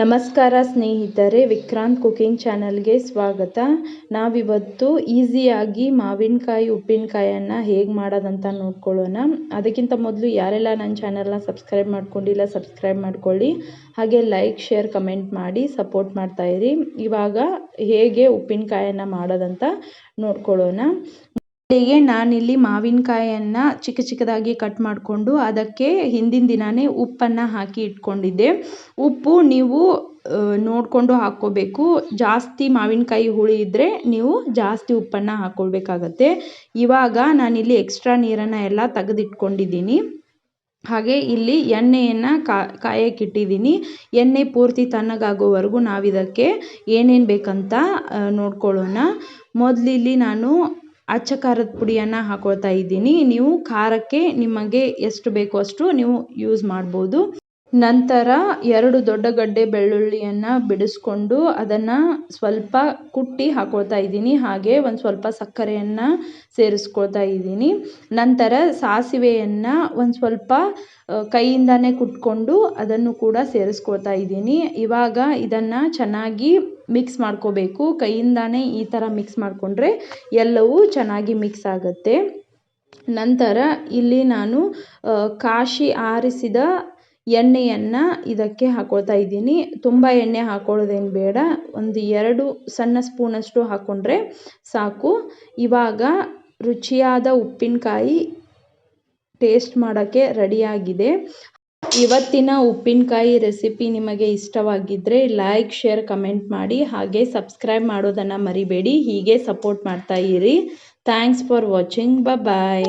ನಮಸ್ಕಾರ ಸ್ನೇಹಿತರೆ, ವಿಕ್ರಾಂತ್ ಕುಕಿಂಗ್ ಚಾನಲ್ಗೆ ಸ್ವಾಗತ. ನಾವಿವತ್ತು ಈಸಿಯಾಗಿ ಮಾವಿನಕಾಯಿ, ಉಪ್ಪಿನಕಾಯನ್ನು ಹೇಗೆ ಮಾಡೋದಂತ ನೋಡ್ಕೊಳ್ಳೋಣ. ಅದಕ್ಕಿಂತ ಮೊದಲು ಯಾರೆಲ್ಲ ನನ್ನ ಚಾನಲ್ನ ಸಬ್ಸ್ಕ್ರೈಬ್ ಮಾಡ್ಕೊಂಡಿಲ್ಲ, ಸಬ್ಸ್ಕ್ರೈಬ್ ಮಾಡ್ಕೊಳ್ಳಿ. ಹಾಗೆ ಲೈಕ್, ಶೇರ್, ಕಮೆಂಟ್ ಮಾಡಿ ಸಪೋರ್ಟ್ ಮಾಡ್ತಾಯಿರಿ ಇವಾಗ ಹೇಗೆ ಉಪ್ಪಿನಕಾಯನ್ನು ಮಾಡೋದಂತ ನೋಡ್ಕೊಳ್ಳೋಣ. ಮೊದಲಿಗೆ ನಾನಿಲ್ಲಿ ಮಾವಿನಕಾಯನ್ನು ಚಿಕ್ಕ ಚಿಕ್ಕದಾಗಿ ಕಟ್ ಮಾಡಿಕೊಂಡು ಅದಕ್ಕೆ ಹಿಂದಿನ ದಿನವೇ ಉಪ್ಪನ್ನು ಹಾಕಿ ಇಟ್ಕೊಂಡಿದ್ದೆ. ಉಪ್ಪು ನೀವು ನೋಡಿಕೊಂಡು ಹಾಕ್ಕೋಬೇಕು. ಜಾಸ್ತಿ ಮಾವಿನಕಾಯಿ ಹುಳಿ ಇದ್ದರೆ ನೀವು ಜಾಸ್ತಿ ಉಪ್ಪನ್ನು ಹಾಕ್ಕೊಳ್ಬೇಕಾಗತ್ತೆ ಇವಾಗ ನಾನಿಲ್ಲಿ ಎಕ್ಸ್ಟ್ರಾ ನೀರನ್ನು ಎಲ್ಲ ತೆಗೆದಿಟ್ಕೊಂಡಿದ್ದೀನಿ. ಹಾಗೆ ಇಲ್ಲಿ ಎಣ್ಣೆಯನ್ನು ಕಾಯಕ್ಕೆ ಇಟ್ಟಿದ್ದೀನಿ ಎಣ್ಣೆ ಪೂರ್ತಿ ತಣ್ಣಗಾಗೋವರೆಗೂ ನಾವಿದಕ್ಕೆ ಏನೇನು ಬೇಕಂತ ನೋಡ್ಕೊಳ್ಳೋಣ. ಮೊದಲಿಲ್ಲಿ ನಾನು ಅಚ್ಚ ಖಾರದ ಪುಡಿಯನ್ನು ಹಾಕ್ಕೊಳ್ತಾ ಇದ್ದೀನಿ. ನೀವು ಖಾರಕ್ಕೆ ನಿಮಗೆ ಎಷ್ಟು ಬೇಕೋ ಅಷ್ಟು ನೀವು ಯೂಸ್ ಮಾಡ್ಬೋದು. ನಂತರ ಎರಡು ದೊಡ್ಡ ಗಡ್ಡೆ ಬೆಳ್ಳುಳ್ಳಿಯನ್ನು ಬಿಡಿಸ್ಕೊಂಡು ಅದನ್ನು ಸ್ವಲ್ಪ ಕುಟ್ಟಿ ಹಾಕ್ಕೊಳ್ತಾ ಇದ್ದೀನಿ. ಹಾಗೆ ಒಂದು ಸ್ವಲ್ಪ ಸಕ್ಕರೆಯನ್ನು ಸೇರಿಸ್ಕೊಳ್ತಾ ಇದ್ದೀನಿ. ನಂತರ ಸಾಸಿವೆಯನ್ನು ಒಂದು ಸ್ವಲ್ಪ ಕೈಯಿಂದಾನೆ ಕುಟ್ಕೊಂಡು ಅದನ್ನು ಕೂಡ ಸೇರಿಸ್ಕೊಳ್ತಾ ಇದ್ದೀನಿ. ಇವಾಗ ಇದನ್ನು ಚೆನ್ನಾಗಿ ಮಿಕ್ಸ್ ಮಾಡ್ಕೋಬೇಕು. ಕೈಯಿಂದಾನೆ ಈ ಥರ ಮಿಕ್ಸ್ ಮಾಡಿಕೊಂಡ್ರೆ ಎಲ್ಲವೂ ಚೆನ್ನಾಗಿ ಮಿಕ್ಸ್ ಆಗುತ್ತೆ. ನಂತರ ಇಲ್ಲಿ ನಾನು ಕಾಶಿ ಆರಿಸಿದ ಎಣ್ಣೆಯನ್ನು ಇದಕ್ಕೆ ಹಾಕ್ಕೊಳ್ತಾ ಇದ್ದೀನಿ. ತುಂಬ ಎಣ್ಣೆ ಹಾಕ್ಕೊಳ್ಳೋದೇನು ಬೇಡ. ಒಂದು ಎರಡು ಸಣ್ಣ ಸ್ಪೂನಷ್ಟು ಹಾಕ್ಕೊಂಡ್ರೆ ಸಾಕು. ಇವಾಗ ರುಚಿಯಾದ ಉಪ್ಪಿನಕಾಯಿ ಟೇಸ್ಟ್ ಮಾಡೋಕ್ಕೆ ರೆಡಿಯಾಗಿದೆ ಇವತ್ತಿನ ಉಪ್ಪಿನಕಾಯಿ ರೆಸಿಪಿ ನಿಮಗೆ ಇಷ್ಟವಾಗಿದ್ದರೆ ಲೈಕ್ ಶೇರ್ ಕಮೆಂಟ್ ಮಾಡಿ. ಹಾಗೆ ಸಬ್ಸ್ಕ್ರೈಬ್ ಮಾಡೋದನ್ನು ಮರಿಬೇಡಿ. ಹೀಗೆ ಸಪೋರ್ಟ್ ಮಾಡ್ತಾ ಇರಿ. Thanks for watching bye